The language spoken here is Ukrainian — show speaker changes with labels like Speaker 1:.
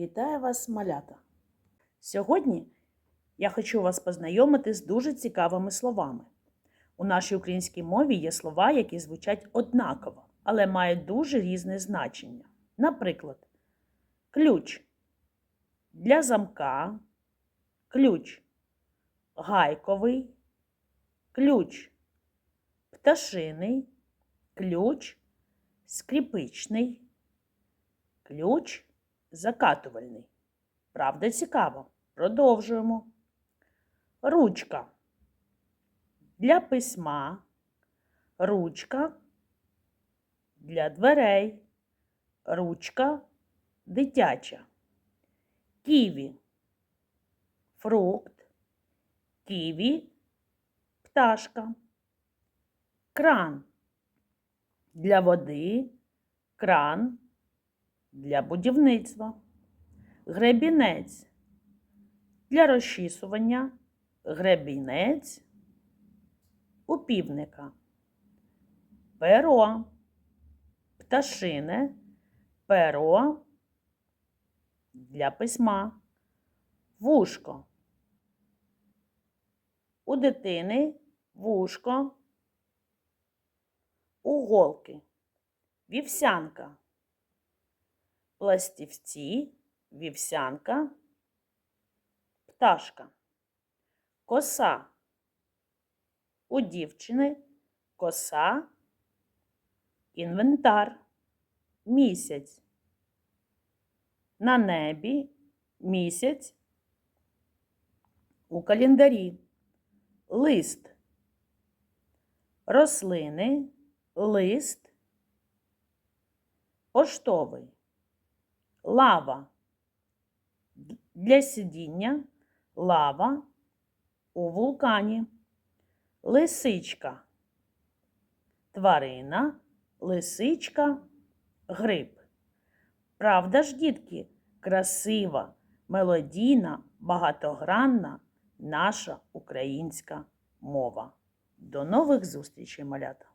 Speaker 1: Вітаю вас, малята! Сьогодні я хочу вас познайомити з дуже цікавими словами. У нашій українській мові є слова, які звучать однаково, але мають дуже різне значення. Наприклад, ключ для замка, ключ гайковий, ключ пташиний, ключ скріпичний, ключ закатувальний. Правда, цікаво. Продовжуємо. Ручка для письма, ручка для дверей, ручка дитяча. Ківі фрукт, ківі пташка. Кран для води, кран для будівництва, гребінець для розчісування, гребінець у півника, перо, пташине, перо для письма, вушко. У дитини вушко, у голки, вівсянка пластівці, вівсянка, пташка, коса. У дівчини коса, інвентар, місяць. На небі місяць. У календарі лист, рослини, лист, поштовий лава для сидіння, лава у вулкані, лисичка, тварина, лисичка, гриб. Правда ж, дітки, красива, мелодійна, багатогранна наша українська мова. До нових зустрічей, малята!